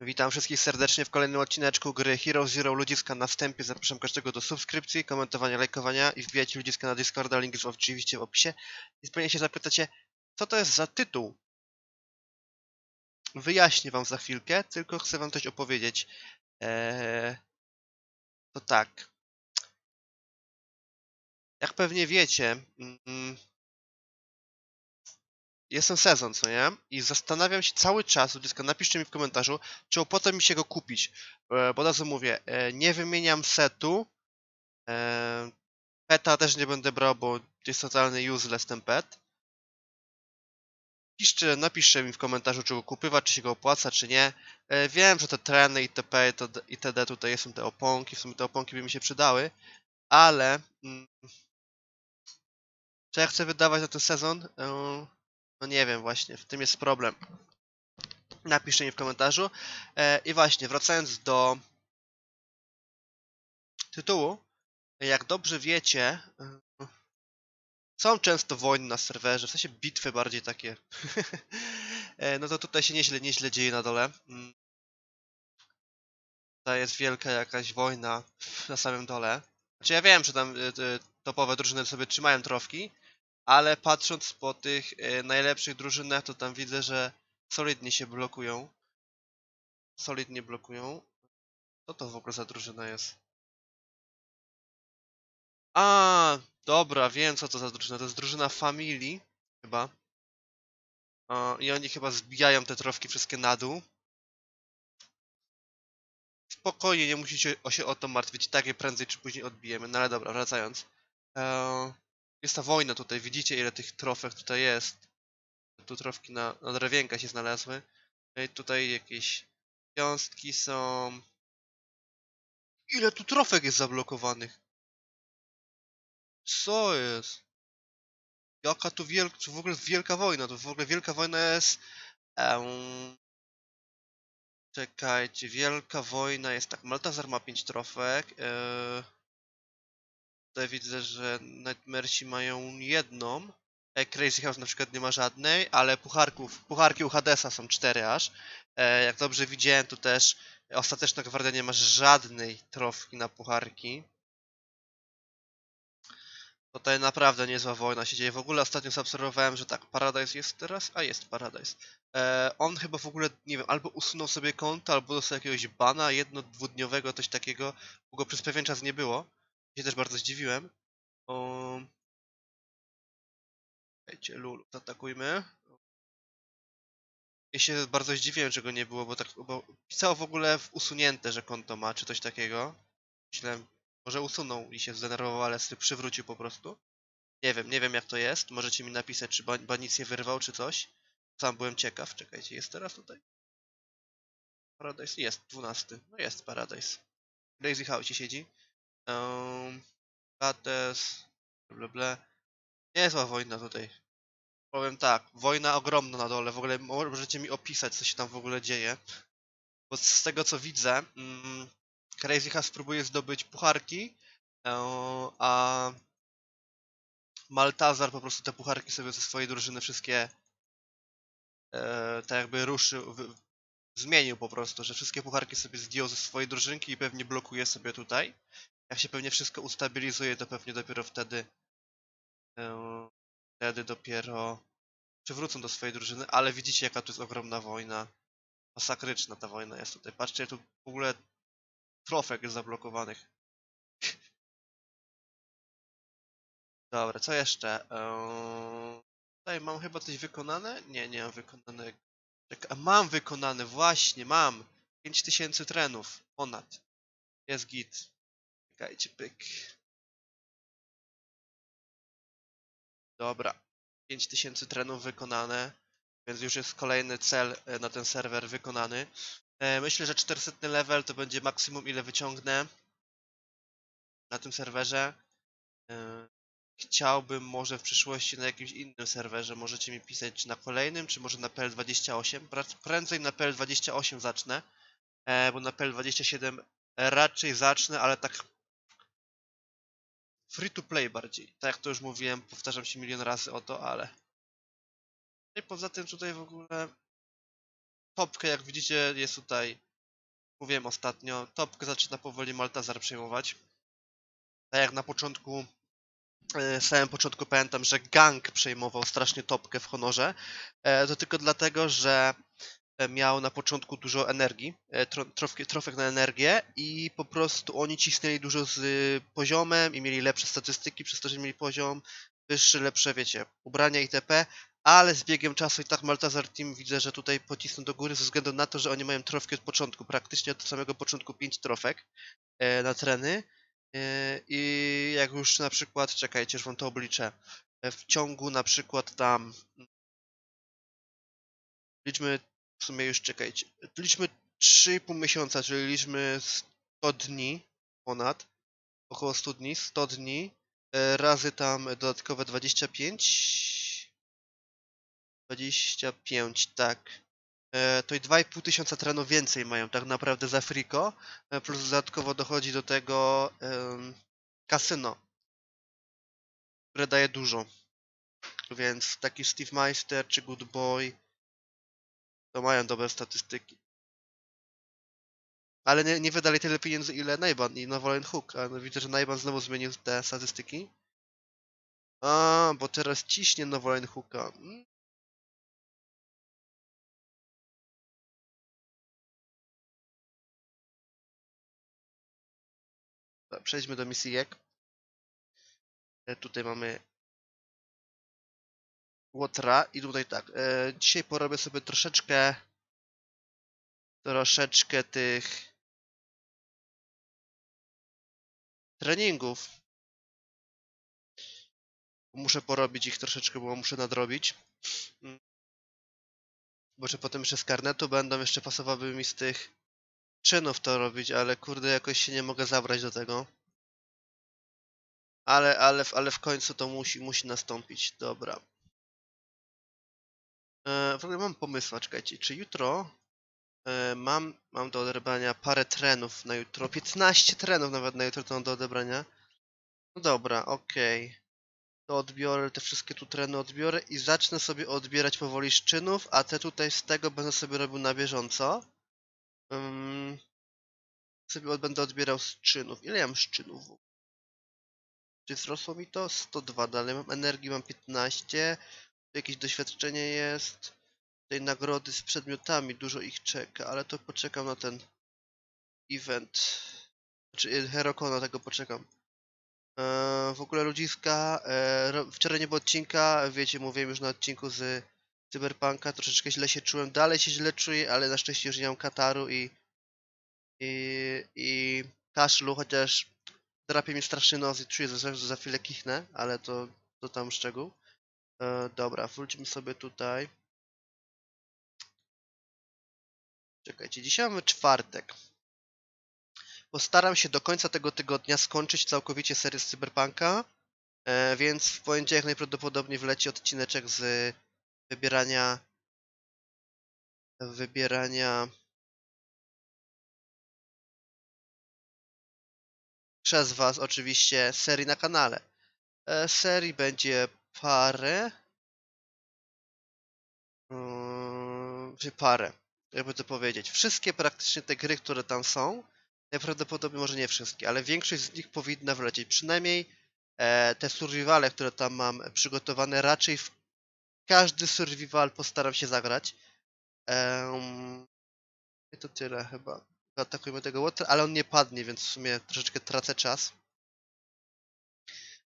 Witam wszystkich serdecznie w kolejnym odcineczku gry Hero Zero Ludziska na wstępie. Zapraszam każdego do subskrypcji, komentowania, lajkowania i wbijajcie ludziska na Discorda, link jest oczywiście w opisie. I pewnie się zapytacie, co to jest za tytuł? Wyjaśnię wam za chwilkę, tylko chcę wam coś opowiedzieć. Eee, to tak. Jak pewnie wiecie, mm, jest ten sezon, co nie? I zastanawiam się cały czas, ludziska, napiszcie mi w komentarzu, czy opłaca mi się go kupić. E, Bo razu mówię, e, nie wymieniam setu. E, Peta też nie będę brał, bo jest totalny useless ten pet. Piszcie, napiszcie mi w komentarzu, czy go kupywać, czy się go opłaca, czy nie. Wiem, że te treny itp. itd. tutaj są te oponki, w sumie te oponki by mi się przydały, ale... mm, Czy ja chcę wydawać na ten sezon? E, No nie wiem właśnie, w tym jest problem. Napiszcie mi w komentarzu. E, I właśnie, wracając do tytułu, jak dobrze wiecie, e, są często wojny na serwerze, w sensie bitwy bardziej takie. E, no to tutaj się nieźle, nieźle dzieje na dole. Mm. Tutaj jest wielka jakaś wojna na samym dole. Znaczy ja wiem, że tam e, te topowe drużyny sobie trzymają trofki, ale patrząc po tych e, najlepszych drużynach, to tam widzę, że solidnie się blokują. Solidnie blokują. Co to w ogóle za drużyna jest? A, dobra, wiem co to za drużyna. To jest drużyna Family, chyba. I oni chyba zbijają te trofki wszystkie na dół. Spokojnie, nie musicie się o to martwić. I tak je prędzej czy później odbijemy. No ale dobra, wracając. Eee, jest ta wojna tutaj. Widzicie ile tych trofek tutaj jest. Tu trofki na, na drewienka się znalazły. No i tutaj jakieś wiązki są. Ile tu trofek jest zablokowanych? Co jest? Jaka tu wielka, to w ogóle wielka wojna, to w ogóle wielka wojna jest... em, czekajcie, wielka wojna jest tak, Maltazar ma 5 trofek, e, tutaj widzę, że Nightmaresi mają jedną, e, Crazy House na przykład nie ma żadnej, ale pucharków, pucharki u Hadesa są 4 aż, e, jak dobrze widziałem tu też Ostateczna Gwardia nie ma żadnej trofki na pucharki. Tutaj naprawdę niezła wojna się dzieje. W ogóle ostatnio zaobserwowałem, że tak, Paradise jest teraz, a jest Paradise. E, on chyba w ogóle, nie wiem, albo usunął sobie konto, albo dostał jakiegoś bana jedno, dwudniowego, coś takiego, bo go przez pewien czas nie było. Się też bardzo zdziwiłem. O... Lulu, zaatakujmy. Ja się bardzo zdziwiłem, że go nie było, bo tak, bo pisało w ogóle w usunięte, że konto ma, czy coś takiego. Myślałem, może usunął i się zdenerwował, ale sobie przywrócił po prostu. Nie wiem, nie wiem jak to jest. Możecie mi napisać, czy ba- banic nie wyrwał, czy coś. Sam byłem ciekaw. Czekajcie, jest teraz tutaj? Paradise? Jest, 12. No jest Paradise. Lazy House siedzi. Um, Bates, bla bla. Niezła wojna tutaj. Powiem tak, wojna ogromna na dole. W ogóle mo- możecie mi opisać, co się tam w ogóle dzieje. Bo z tego co widzę, mm, Crazy House próbuje zdobyć pucharki, e, a Maltazar po prostu te pucharki sobie ze swojej drużyny wszystkie e, tak jakby ruszył, wy- zmienił po prostu, że wszystkie pucharki sobie zdjął ze swojej drużynki i pewnie blokuje sobie tutaj. Jak się pewnie wszystko ustabilizuje, to pewnie dopiero wtedy e, wtedy dopiero przywrócą do swojej drużyny, ale widzicie jaka tu jest ogromna wojna. Masakryczna ta wojna jest tutaj. Patrzcie, tu w ogóle trofek jest zablokowanych. Dobra, co jeszcze? Eee, Tutaj mam chyba coś wykonane? Nie, nie mam wykonane. Czeka- mam wykonane, właśnie, mam. 5000 trenów, ponad. Jest git. Czekajcie, pyk. Dobra. 5000 trenów wykonane, więc już jest kolejny cel e, na ten serwer wykonany. E, Myślę, że 400 level to będzie maksimum ile wyciągnę na tym serwerze. E, Chciałbym może w przyszłości na jakimś innym serwerze. Możecie mi pisać, czy na kolejnym, czy może na PL28. Pra- Prędzej na PL28 zacznę, bo na PL27 raczej zacznę, ale tak free to play bardziej. Tak jak to już mówiłem, powtarzam się milion razy o to, ale. No I poza tym tutaj w ogóle topkę, jak widzicie, jest tutaj mówiłem ostatnio, topkę zaczyna powoli Maltazar przejmować. Tak jak na początku, e, samym początku pamiętam, że Gang przejmował strasznie topkę w honorze. E, To tylko dlatego, że miał na początku dużo energii, e, trofek na energię i po prostu oni cisnęli dużo z y, poziomem i mieli lepsze statystyki przez to, że mieli poziom wyższy, lepsze, wiecie, ubrania itp. Ale z biegiem czasu i tak Maltazar Team widzę, że tutaj pocisną do góry ze względu na to, że oni mają trofki od początku, praktycznie od samego początku 5 trofek e, na treny. E, I jak już na przykład, czekajcie, już wam to obliczę, e, w ciągu na przykład tam liczmy w sumie już czekajcie. Liczmy 3,5 miesiąca, czyli liczmy 100 dni ponad. Około 100 dni, 100 dni. e, Razy tam dodatkowe 25. 25, tak. E, To i 2,5 tysiąca trenów więcej mają tak naprawdę za Frico. e, Plus dodatkowo dochodzi do tego em, kasyno, które daje dużo. Więc taki Steve Meister czy Good Boy to mają dobre statystyki. Ale nie, nie wydali tyle pieniędzy ile Najban i Nowolen Hook. A no widzę, że Najban znowu zmienił te statystyki. A, bo teraz ciśnie Nowolen Hooka. Mm. Dobra, Przejdźmy do misijek. E, Tutaj mamy Łotra i tutaj tak. E, dzisiaj porobię sobie troszeczkę troszeczkę tych treningów. Muszę porobić ich troszeczkę, bo muszę nadrobić. Bo że potem jeszcze z karnetu będą jeszcze pasowały mi z tych czynów to robić, ale kurde jakoś się nie mogę zabrać do tego. Ale, ale, ale w końcu to musi, musi nastąpić. Dobra. W ogóle mam pomysł, czekajcie, czy jutro e, mam, mam do odebrania parę trenów na jutro, 15 trenów nawet na jutro to mam do odebrania. No dobra, okej. To odbiorę, te wszystkie tu treny odbiorę i zacznę sobie odbierać powoli z czynów, a te tutaj z tego będę sobie robił na bieżąco. Ym, sobie będę odbierał z czynów. Ile ja mam z czynów? w ogóle? Czy wzrosło mi to? 102 dalej. Mam energii, mam 15. Tu jakieś doświadczenie jest. Tutaj nagrody z przedmiotami, dużo ich czeka, ale to poczekam na ten event. Znaczy y, Herokona, tego poczekam. Eee, w ogóle ludziska, eee, wczoraj nie było odcinka, wiecie, mówiłem już na odcinku z Cyberpunka, troszeczkę źle się czułem, dalej się źle czuję, ale na szczęście już nie mam kataru i i, i kaszlu, chociaż drapie mi strasznie nos i czuję, że za chwilę kichnę, ale to, to tam szczegół. E, dobra, wróćmy sobie tutaj. Czekajcie, dzisiaj mamy czwartek. Postaram się do końca tego tygodnia skończyć całkowicie serię z Cyberpunka, e, więc w poniedziałek najprawdopodobniej wleci odcineczek z wybierania wybierania przez Was oczywiście serii na kanale. E, serii będzie parę. Yy, parę, jakby to powiedzieć. Wszystkie praktycznie te gry, które tam są, najprawdopodobniej może nie wszystkie, ale większość z nich powinna wlecieć. Przynajmniej e, te survivale, które tam mam przygotowane, raczej w każdy survival postaram się zagrać. I to tyle chyba. Atakujemy tego Water, ale on nie padnie, więc w sumie troszeczkę tracę czas.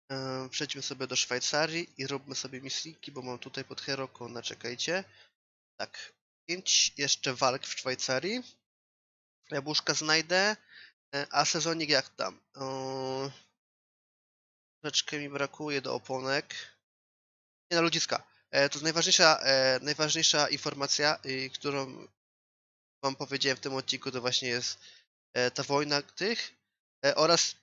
Em, Przejdźmy sobie do Szwajcarii i róbmy sobie misyjki, bo mam tutaj pod Herokona, czekajcie. Tak, 5 jeszcze walk w Szwajcarii. Jabłuszka znajdę, e, a sezonik jak tam? O, Troszeczkę mi brakuje do oponek. Nie no, ludziska. E, To najważniejsza, e, najważniejsza informacja, y, którą wam powiedziałem w tym odcinku, to właśnie jest e, ta wojna tych e, oraz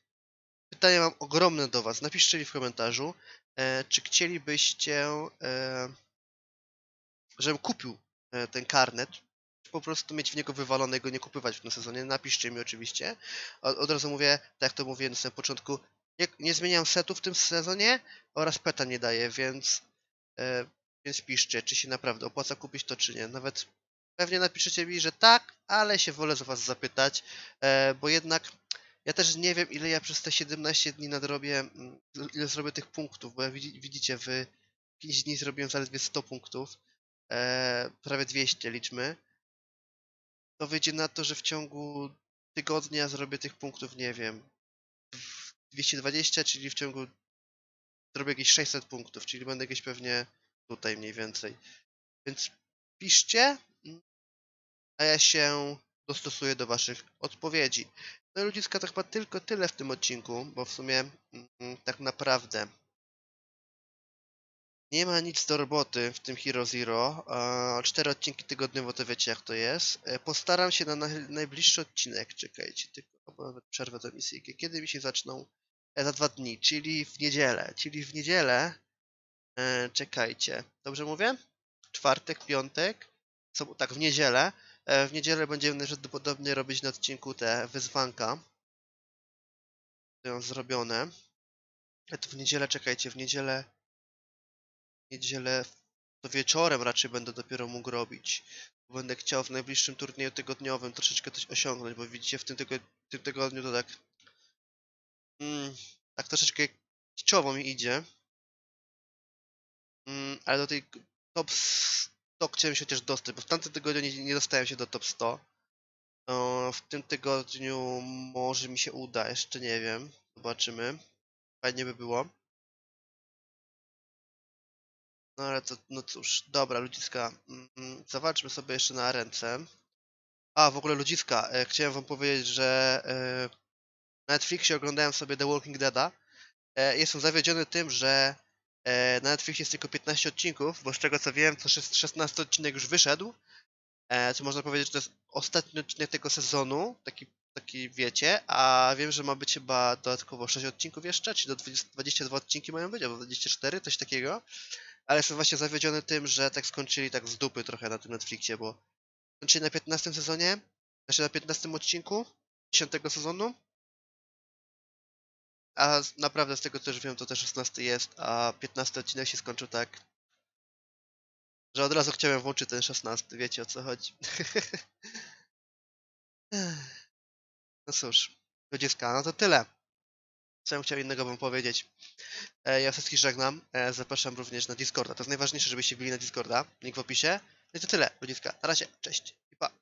pytanie mam ogromne do was. Napiszcie mi w komentarzu, e, czy chcielibyście, e, żebym kupił ten karnet, po prostu mieć w niego wywalone i go nie kupywać w tym sezonie. Napiszcie mi oczywiście. Od, razu mówię, tak jak to mówiłem na samym początku, nie, nie zmieniam setu w tym sezonie oraz peta nie daję, więc, e, więc piszcie, czy się naprawdę opłaca kupić to, czy nie. Nawet Pewnie napiszecie mi, że tak, ale się wolę za was zapytać, e, bo jednak ja też nie wiem, ile ja przez te 17 dni nadrobię, ile zrobię tych punktów, bo widzicie, w 5 dni zrobiłem zaledwie 100 punktów, e, prawie 200 liczmy. To wyjdzie na to, że w ciągu tygodnia zrobię tych punktów, nie wiem, 220, czyli w ciągu zrobię jakieś 600 punktów, czyli będę jakieś pewnie tutaj mniej więcej. Więc piszcie, a ja się dostosuję do waszych odpowiedzi. No i ludziska to chyba tylko tyle w tym odcinku, bo w sumie mm, tak naprawdę nie ma nic do roboty w tym Hero Zero. Cztery odcinki tygodniowo to wiecie jak to jest. E, Postaram się na naj- najbliższy odcinek, czekajcie, tylko nawet przerwę do misyjki. Kiedy mi się zaczną? E, Za dwa dni, czyli w niedzielę. Czyli w niedzielę, e, czekajcie, dobrze mówię? Czwartek, piątek, sob- tak, w niedzielę. W niedzielę będziemy najprawdopodobniej robić na odcinku te wyzwanka. Zrobione. To w niedzielę, czekajcie, w niedzielę. Niedzielę to wieczorem raczej będę dopiero mógł robić. Będę chciał w najbliższym turnieju tygodniowym troszeczkę coś osiągnąć, bo widzicie, w tym, tygo tym tygodniu to tak. Mm, tak troszeczkę kiczowo mi idzie. Mm, ale do tej top 100 chciałem się chociaż dostać, bo w tamtym tygodniu nie, nie dostałem się do top 100. O, w tym tygodniu może mi się uda, jeszcze nie wiem. Zobaczymy. Fajnie by było. No ale to, no cóż, dobra, ludziska. Mm, zawalczmy sobie jeszcze na ręce. A, w ogóle ludziska, e, chciałem wam powiedzieć, że e, na Netflixie oglądałem sobie The Walking Deada. E, jestem zawiedziony tym, że e, na Netflixie jest tylko 15 odcinków, bo z tego co wiem, to szes- 16 odcinek już wyszedł. E, co można powiedzieć, że to jest ostatni odcinek tego sezonu, taki, taki wiecie, a wiem, że ma być chyba dodatkowo 6 odcinków jeszcze, czyli do 20, 22 odcinki mają być, albo 24, coś takiego. Ale jestem właśnie zawiedziony tym, że tak skończyli tak z dupy trochę na tym Netflixie, bo skończyli na 15 sezonie, znaczy na 15 odcinku 10 sezonu. A naprawdę z tego też wiem, to też 16 jest, a 15 odcinek się skończył tak, że od razu chciałem włączyć ten 16, wiecie o co chodzi. no cóż, ludziska, no to tyle. Co ja chciał innego wam powiedzieć. E, Ja wszystkich żegnam. E, Zapraszam również na Discorda. To jest najważniejsze, żebyście byli na Discorda. Link w opisie. No i to tyle, ludziska. Na razie, cześć i pa.